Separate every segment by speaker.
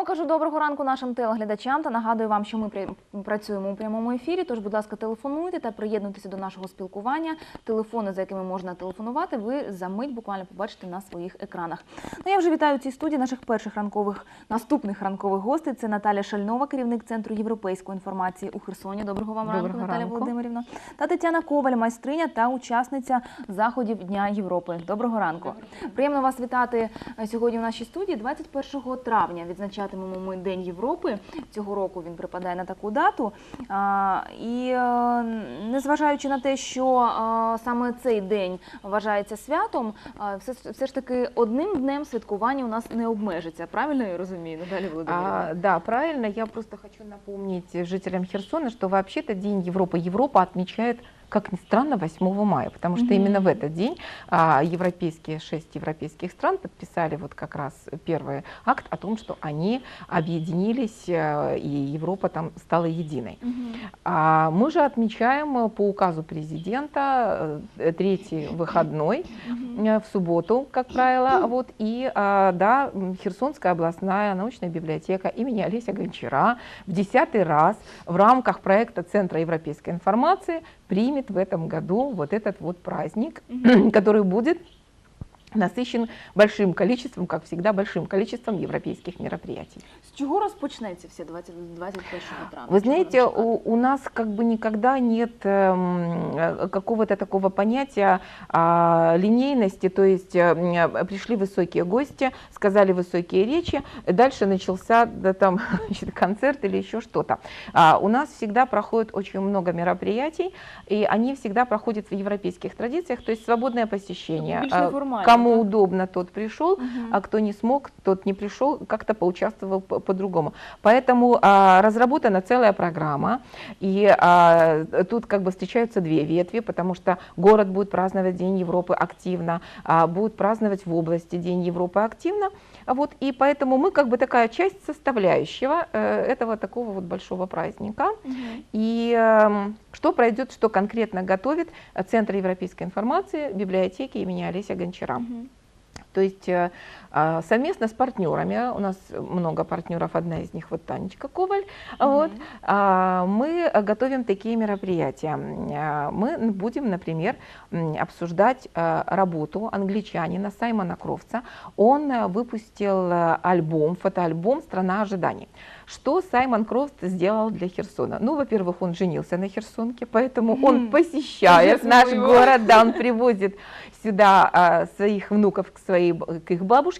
Speaker 1: знову кажу доброго ранку нашим телеглядачам та нагадую вам, що ми працюємо у прямому ефірі. Тож, будь ласка, телефонуйте та приєднуйтеся до нашого спілкування. Телефони, за якими можна телефонувати, ви за мить буквально побачите на своїх екранах. Ну я вже вітаю в цій студії наших перших ранкових наступних ранкових гостей. Це Наталя Шальнова, керівник центру європейської інформації у Херсоні. Доброго вам ранку,
Speaker 2: Доброго
Speaker 1: Наталя. Володимирівна. Та Тетяна Коваль, майстриня та учасниця заходів Дня Європи. Доброго ранку. Приємно вас вітати е, сьогодні в нашій студії. 21 травня відзначатимемо ми День Європи. Цього року він припадає на таку дату. І е, незважаючи на те, що е, саме цей день вважається святом, е, все, ж- таки одним днем святкування у нас не обмежиться. Правильно я розумію, Наталя Володимирівна?
Speaker 2: А, да, правильно. Я просто хочу напомнить жителям Херсона, что вообще-то День Европы Европа отмечает, как ни странно, 8 мая, потому что
Speaker 1: Мгм.
Speaker 2: именно в этот день а, европейские, шесть европейских стран подписали вот как раз первый акт о том, что они объединились, э, и Европа там стала единой.
Speaker 1: Мгм.
Speaker 2: А мы же отмечаем э, по указу президента э, третий выходной
Speaker 1: Мгм.
Speaker 2: э, в субботу, как правило. Вот, и а, да, Херсонская областная научная библиотека имени Олеся Гончара в десятый раз в рамках проекта Центра европейской информации примет в этом году вот этот вот праздник,
Speaker 1: Мгм.
Speaker 2: который будет насыщен большим количеством, как всегда, большим количеством европейских мероприятий.
Speaker 1: З чого розпочнеться все 20, 21 травня?
Speaker 2: Вы знаете, у, у нас как бы никогда нет эм, э, какого-то такого понятия а, линейности, то есть э, м, пришли высокие гости, сказали высокие речи, дальше начался да, там, значит, концерт или еще что-то. А, у нас всегда проходит очень много мероприятий, и они всегда проходят в европейских традициях, то есть свободное посещение.
Speaker 1: Більш
Speaker 2: А,
Speaker 1: неформально,
Speaker 2: Кому удобно, тот пришел,
Speaker 1: Мгм.
Speaker 2: а кто не смог, тот не пришел, как-то поучаствовал по- по-другому. Поэтому а, разработана целая программа, и а, тут как бы встречаются две ветви, потому что город будет праздновать День Европы активно, а, будет праздновать в области День Европы активно, вот, и поэтому мы как бы такая часть составляющего э, этого такого вот большого праздника.
Speaker 1: Мгм.
Speaker 2: И эм, что пройдет, что конкретно готовит э, Центр европейской информации библиотеки имени Олеся Гончара.
Speaker 1: Мгм.
Speaker 2: То есть э, а, совместно с партнерами, у нас много партнеров, одна из них вот Танечка Коваль, вот,
Speaker 1: Мгм.
Speaker 2: а, мы готовим такие мероприятия. А, Мы будем, например, обсуждать работу англичанина Саймона Кровца. Он э, выпустил э, альбом, фотоальбом «Страна ожиданий». Что Саймон Крофт сделал для Херсона? Ну, во-первых, он женился на Херсонке, поэтому он посещает наш
Speaker 1: его.
Speaker 2: город, да, он привозит сюда а, своих внуков к своей к их бабушке,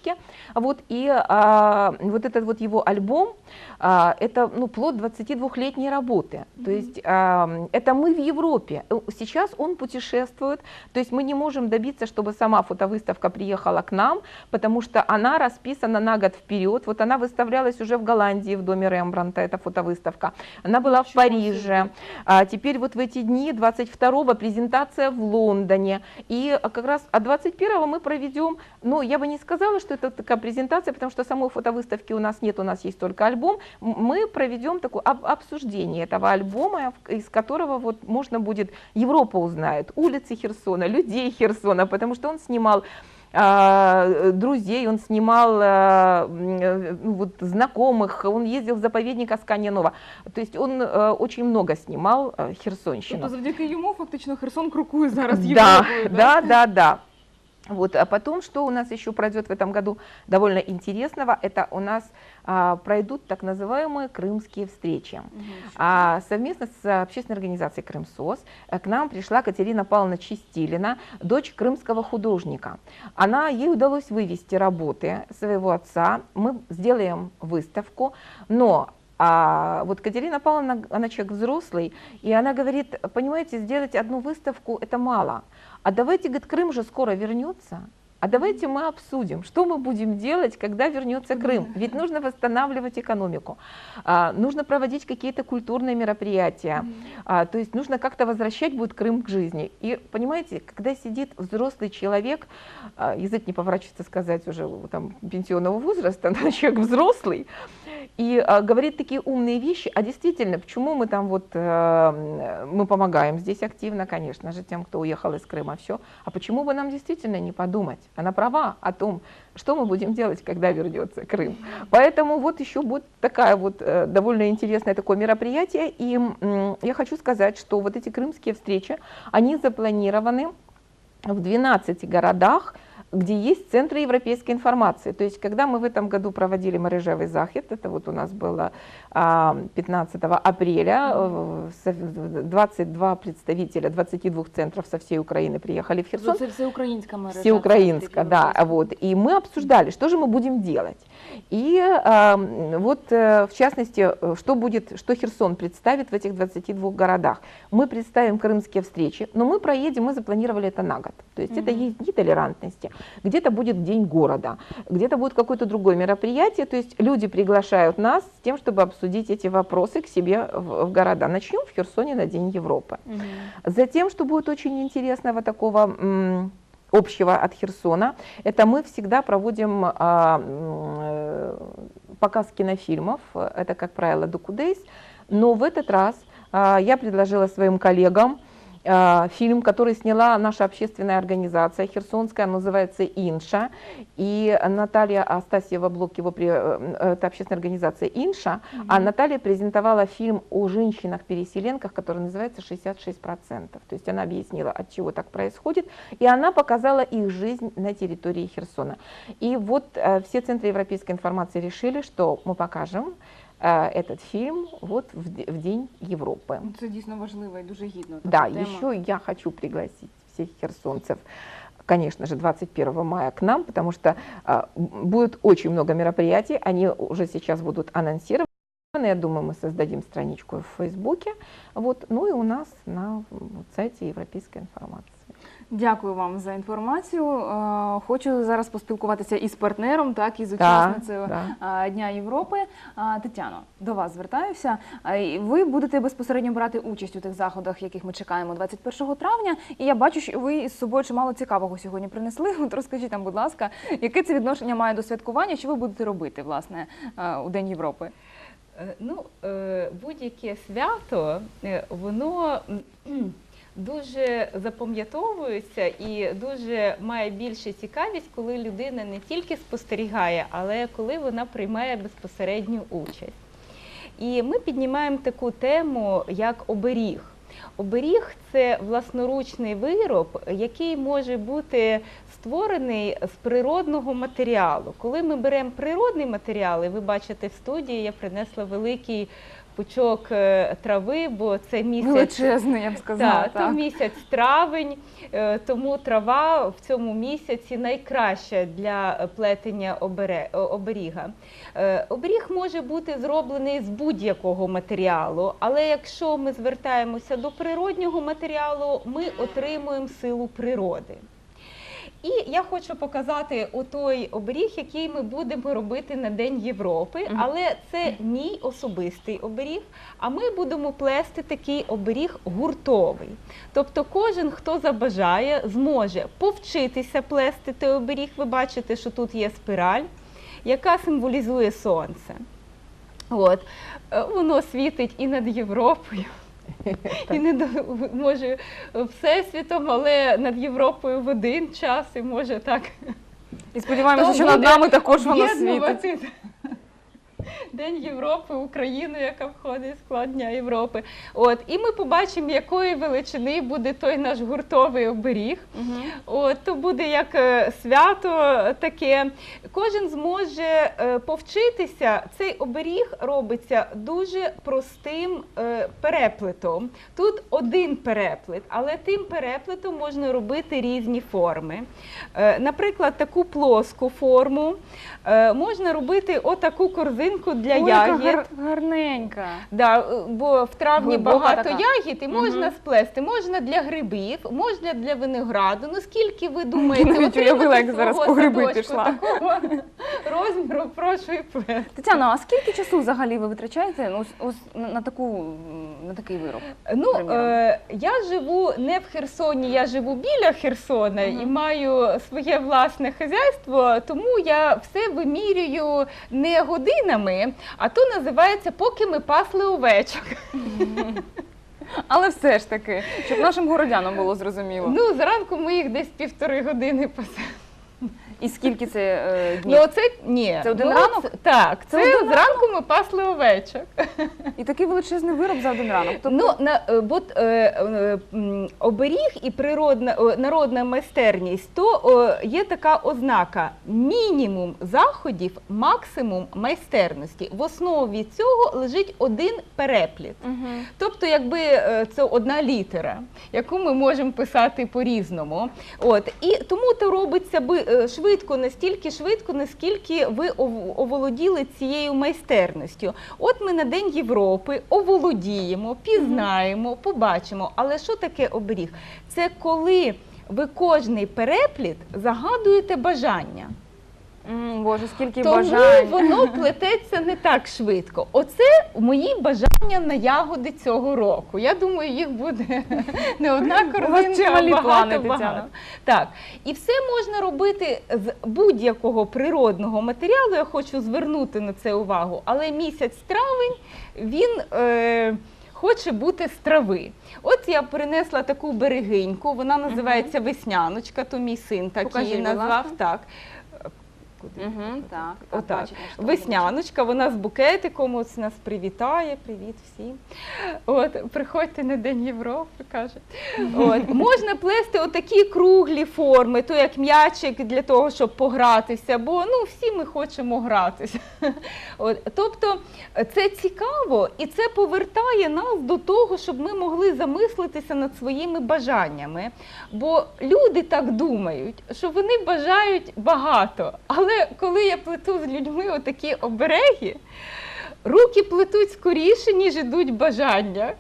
Speaker 2: вот и а, вот этот вот его альбом, а, это ну плод 22-летней работы, то
Speaker 1: Мгм.
Speaker 2: есть а, это мы в Европе, Э, сейчас он путешествует, то есть мы не можем добиться, чтобы сама фотовыставка приехала к нам, потому что она расписана на год вперед, вот она выставлялась уже в Голландии в доме Рембранта, эта фотовыставка, она была в
Speaker 1: Ничего
Speaker 2: Париже, а теперь вот в эти дни, 22-го, презентация в Лондоне. И а, как раз, а 21-го мы проведем, ну, я бы не сказала, что это такая презентация, потому что самой фотовыставки у нас нет, у нас есть только альбом. Мы проведем такое об- обсуждение этого альбома, из которого вот можно будет, Европа узнает, улицы Херсона, людей Херсона, потому что он снимал а, друзей, он снимал а, э, вот, знакомых, он ездил в заповедник Асканьянова. То есть он э, очень много снимал э, Херсонщину.
Speaker 1: Тобто завдяки йому фактично Херсон крокує зараз
Speaker 2: Да,
Speaker 1: Європою.
Speaker 2: да, да, да. Вот, а потом, что у нас еще пройдет в этом году довольно интересного, это у нас а, пройдут так называемые крымские встречи. А совместно с общественной организацией «Крымсос» к нам пришла Катерина Павловна Чистилина, дочь крымского художника. Она, ей удалось вывести работы своего отца. Мы сделаем выставку, но а вот Катерина Павловна, она человек взрослый, и она говорит, понимаете, сделать одну выставку – это мало. А давайте, говорит, Крым же скоро вернется. А давайте мы обсудим, что мы будем делать, когда вернется Крым. Ведь нужно восстанавливать экономику, а, нужно проводить какие-то культурные мероприятия, а, то есть нужно как-то возвращать будет Крым к жизни. И понимаете, когда сидит взрослый человек, а, язык не поворачивается сказать уже там, пенсионного возраста, но человек взрослый, и а, говорит такие умные вещи, а действительно, почему мы там вот, э, мы помогаем здесь активно, конечно же, тем, кто уехал из Крыма, все, а почему бы нам действительно не подумать? Она права о том, что мы будем делать, когда вернется Крым. Поэтому вот еще будет такая вот э, довольно интересное такое мероприятие. И я хочу сказать, что вот эти крымские встречи, они запланированы в 12 городах, где есть центры европейской информации. То есть, когда мы в этом году проводили Морежевый захід, это вот у нас было а, 15 апреля, э, со- 22 представителя 22 центров со всей Украины приехали в Херсон.
Speaker 1: Це всеукраїнська мережа.
Speaker 2: Всеукраинска, да,
Speaker 1: центрів
Speaker 2: вот. И мы обсуждали, что же мы будем делать. И э, вот, э, в частности, э, что будет, что Херсон представит в этих 22 городах. Мы представим крымские встречи, но мы проедем, мы запланировали это на год. То есть это
Speaker 1: Мгм.
Speaker 2: есть дни толерантности. Где-то будет День города, где-то будет какое-то другое мероприятие. То есть люди приглашают нас с тем, чтобы обсудить эти вопросы к себе в, в города. Начнем в Херсоне на День Европы.
Speaker 1: Мгм.
Speaker 2: Затем, что будет очень интересного такого общего от Херсона, это мы всегда проводим а, показ кинофильмов, это, как правило, Докудейс, но в этот раз а, я предложила своим коллегам фильм, который сняла наша общественная организация херсонская, называется «Инша», и Наталья Астасьева Блок, его, при- э, это общественная организация «Инша», а Наталья презентовала фильм о женщинах-переселенках, который называется «66%». То есть она объяснила, от чего так происходит, и она показала их жизнь на территории Херсона. И вот э, все центры европейской информации решили, что мы покажем. э, этот фильм вот в, д- в День Европы.
Speaker 1: Це дійсно важливо і дуже гідно. така
Speaker 2: Да,
Speaker 1: тема.
Speaker 2: еще я хочу пригласить всех херсонцев, конечно же, 21 мая к нам, потому что а, м, будет очень много мероприятий, они уже сейчас будут анонсированы. Я думаю, мы создадим страничку в Фейсбуке, вот, ну и у нас на вот, сайте Европейской информации.
Speaker 1: Дякую вам за інформацію. Е, Хочу зараз поспілкуватися із партнером, так і з учасницею
Speaker 2: да.
Speaker 1: е, Дня Європи. Тетяно, до вас звертаюся. Ви будете безпосередньо брати участь у тих заходах, яких ми чекаємо 21 травня. І я бачу, що ви із собою чимало цікавого сьогодні принесли. От розкажіть нам, будь ласка, яке це відношення має до святкування? Що ви будете робити власне е, у День Європи?
Speaker 3: Е, Ну, е, будь-яке свято, е, воно дуже запам'ятовується і дуже має більше цікавість, коли людина не тільки спостерігає, але коли вона приймає безпосередню участь. І ми піднімаємо таку тему, як оберіг. Оберіг це власноручний вироб, який може бути створений з природного матеріалу. Коли ми беремо природний матеріал, і ви бачите в студії, я принесла великий пучок е, трави, бо це місяць
Speaker 1: Величезний, я б сказала.
Speaker 3: так, то місяць травень, е, тому трава в цьому місяці найкраща для плетення оберіга. Е, Оберіг може бути зроблений з будь-якого матеріалу, але якщо ми звертаємося до природнього матеріалу, ми отримуємо силу природи. І я хочу показати той оберіг, який ми будемо робити на День Європи, але це мій особистий оберіг. А ми будемо плести такий оберіг гуртовий. Тобто, кожен, хто забажає, зможе повчитися плести той оберіг. Ви бачите, що тут є спираль, яка символізує сонце. От. Е, Воно світить і над Європою, і не до- може всесвітом, але над Європою в один час і може так
Speaker 1: І сподіваємося, що над нами також воно світить.
Speaker 3: День Європи, Україну, яка входить в склад Дня Європи. От і ми побачимо, якої величини буде той наш гуртовий оберіг.
Speaker 1: Мгм.
Speaker 3: От то буде як е, свято таке. Кожен зможе е, повчитися. Цей оберіг робиться дуже простим е, переплетом. Тут один переплет, але тим переплетом можна робити різні форми. Наприклад, таку плоску форму можна робити отаку корзинку для
Speaker 1: Ой, яка
Speaker 3: ягід.
Speaker 1: гар- гарненька.
Speaker 3: Да, е, бо в травні
Speaker 1: Глибока
Speaker 3: багато
Speaker 1: така.
Speaker 3: ягід і можна
Speaker 1: Мгм.
Speaker 3: сплести. Можна для грибів, можна для винограду. Ну скільки ви думаєте,
Speaker 1: Навіть
Speaker 3: отримати
Speaker 1: уявила, як зараз
Speaker 3: свого
Speaker 1: по гриби
Speaker 3: садочку
Speaker 1: пішла.
Speaker 3: такого розміру, прошу і плести.
Speaker 1: Тетяно, а скільки часу взагалі ви витрачаєте ну, ось, ось на, на таку м, на такий вироб?
Speaker 3: Ну,
Speaker 1: Приміром.
Speaker 3: е, я живу не в Херсоні, я живу біля Херсона і маю своє власне хазяйство, тому я все вимірюю не годинами, а то називається поки ми пасли овечок.
Speaker 1: Але все ж таки, щоб нашим городянам було зрозуміло.
Speaker 3: Ну, зранку ми їх десь півтори години пасемо.
Speaker 1: І скільки це е, днів?
Speaker 3: Ну, оце ні.
Speaker 1: Це один
Speaker 3: ну,
Speaker 1: ранок?
Speaker 3: це- так,
Speaker 1: Це
Speaker 3: це,
Speaker 1: один
Speaker 3: зранку ми пасли овечок.
Speaker 1: І такий величезний вироб за один ранок. Тобто,
Speaker 3: Ну, на, е, бо е, е, м, оберіг і природна о, народна майстерність, то о, є така ознака: мінімум заходів, максимум майстерності. В основі цього лежить один перепліт.
Speaker 1: Мгм.
Speaker 3: Тобто, якби е, це одна літера, яку ми можемо писати по-різному. От і тому то робиться би е, швидко, настільки швидко, наскільки ви оволоділи цією майстерністю. От ми на День Європи оволодіємо, пізнаємо, побачимо. Але що таке оберіг? Це коли ви кожний перепліт загадуєте бажання.
Speaker 1: М, Боже, скільки
Speaker 3: Тому
Speaker 1: бажань.
Speaker 3: воно плететься не так швидко. Оце мої бажання на ягоди цього року. Я думаю, їх буде не одна корзинка,
Speaker 1: чималі
Speaker 3: а
Speaker 1: плани,
Speaker 3: багато, багато. Так, і все можна робити з будь-якого природного матеріалу. Я хочу звернути на це увагу. Але місяць травень він. Е, Хоче бути з трави. От я принесла таку берегиньку, вона називається Весняночка, то мій син так
Speaker 1: Покажіть,
Speaker 3: її
Speaker 1: будь
Speaker 3: назвав.
Speaker 1: ласка.
Speaker 3: Так. Куди?
Speaker 1: Мгм, так, так,
Speaker 3: Отак.
Speaker 1: бачите, що
Speaker 3: Весняночка, вона з букетиком ось нас привітає. Привіт всім. От, приходьте на День Європи, каже. От, можна плести отакі круглі форми, то як м'ячик для того, щоб погратися, бо ну, всі ми хочемо гратися. От, тобто це цікаво і це повертає нас до того, щоб ми могли замислитися над своїми бажаннями. Бо люди так думають, що вони бажають багато. Але коли я плету з людьми отакі обереги, руки плетуть скоріше, ніж ідуть бажання.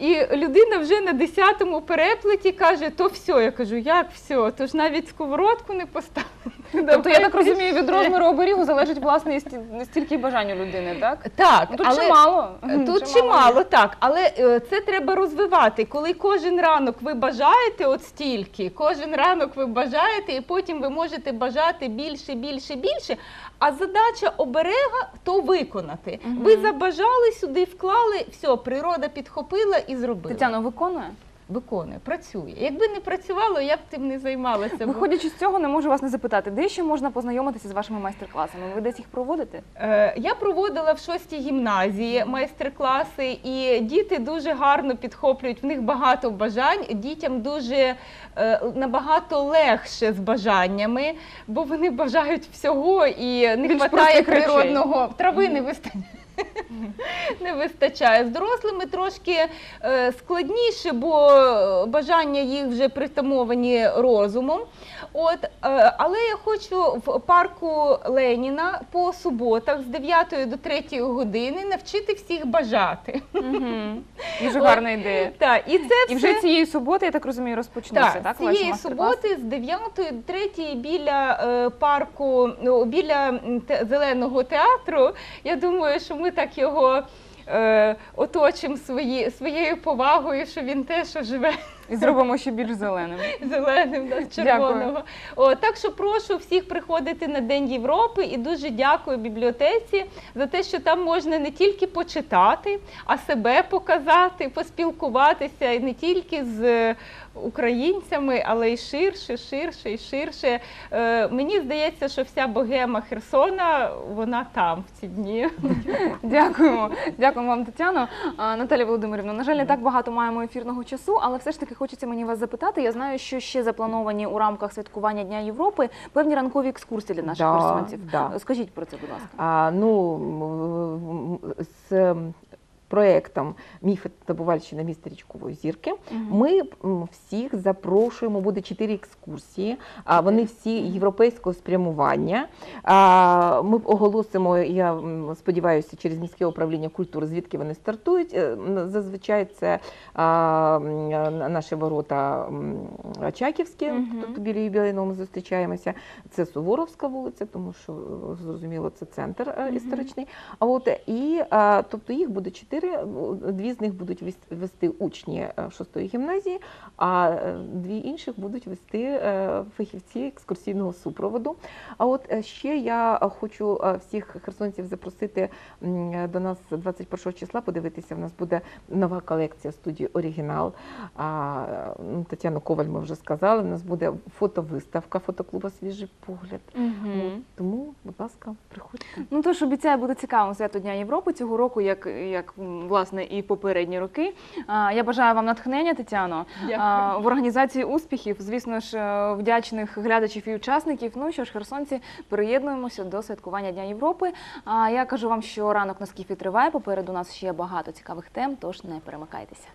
Speaker 3: І людина вже на 10-му переплеті каже, то все. Я кажу, як все? То ж навіть сковородку не поставити.
Speaker 1: Тобто, я так розумію, від розміру оберігу залежить власне і стільки й бажання людини, так?
Speaker 3: Так,
Speaker 1: Ну, Тут
Speaker 3: але...
Speaker 1: чимало.
Speaker 3: Тут чимало, так, але е, це треба розвивати. Коли кожен ранок ви бажаєте от стільки, кожен ранок ви бажаєте, і потім ви можете бажати більше, більше, більше. А задача оберега то виконати. Ви забажали сюди, вклали, все, природа підхопила і зробила.
Speaker 1: Тетяно виконує?
Speaker 3: Виконує, працює. Якби не працювало, я б тим не займалася.
Speaker 1: Виходячи з цього, не можу вас не запитати, де ще можна познайомитися з вашими майстер-класами? Ви десь їх проводите?
Speaker 3: Е, Я проводила в шостій гімназії майстер-класи, і діти дуже гарно підхоплюють. В них багато бажань. Дітям дуже е, набагато легше з бажаннями, бо вони бажають всього і не вистачає природного трави, не вистачає. Не вистачає з дорослими трошки е, складніше, бо е, бажання їх вже притамовані розумом. От, е, але я хочу в парку Леніна по суботах з 9 до 3 години навчити всіх бажати.
Speaker 1: Мгм. Дуже гарна ідея.
Speaker 3: Так, і це
Speaker 1: І
Speaker 3: все
Speaker 1: вже цієї суботи, я так розумію, розпочнуться, так?
Speaker 3: так, цієї суботи з 9 до 3 біля е, парку, ну, біля зеленого театру. Я думаю, що ми так його е, оточимо свої, своєю повагою, що він теж живе
Speaker 1: І зробимо ще більш зеленим.
Speaker 3: зеленим, да, червоного. О, так що прошу всіх приходити на День Європи і дуже дякую бібліотеці за те, що там можна не тільки почитати, а себе показати, поспілкуватися і не тільки з українцями, але й ширше, ширше і ширше. Е, мені здається, що вся богема Херсона вона там в ці дні.
Speaker 1: Дякуємо. Дякуємо вам, Тетяно. А, Наталя Володимирівна, на жаль, не так багато маємо ефірного часу, але все ж таки хочеться мені вас запитати. Я знаю, що ще заплановані у рамках святкування Дня Європи певні ранкові екскурсії для наших
Speaker 2: Да,
Speaker 1: херсонців.
Speaker 2: да.
Speaker 1: Скажіть про це, будь ласка.
Speaker 2: А, ну, м, з проектом Міфотабувальщина міста Річкової зірки ми всіх запрошуємо, буде чотири екскурсії, а вони всі європейського спрямування. Ми оголосимо, я сподіваюся, через міське управління культури, звідки вони стартують. Е, Зазвичай це а, наші ворота Очаківські, тобто біля юбілейного ми зустрічаємося. Це Суворовська вулиця, тому що е, зрозуміло, це центр е, історичний. А от і тобто їх буде чотири. Партнери. Дві з них будуть вес- вести учні е, шостої гімназії, а е, дві інших будуть вести е, фахівці екскурсійного супроводу. А от е, ще я е, хочу е, всіх херсонців запросити до нас 21 числа. Подивитися, в нас буде нова колекція студії Оригінал. Е, ну, Тетяну Коваль ми вже сказали. У нас буде фотовиставка фотоклуба Свіжий погляд. От, тому, будь ласка, приходьте.
Speaker 1: Ну тож обіцяю, буде цікавим свято Дня Європи цього року, як, як власне і попередні роки. Я бажаю вам натхнення, Тетяно, Дякую. в організації успіхів, звісно ж, е, вдячних глядачів і учасників. Ну що ж, херсонці, приєднуємося до святкування Дня Європи. А я кажу вам, що ранок на скіфі триває. Попереду нас ще багато цікавих тем, тож не перемикайтеся.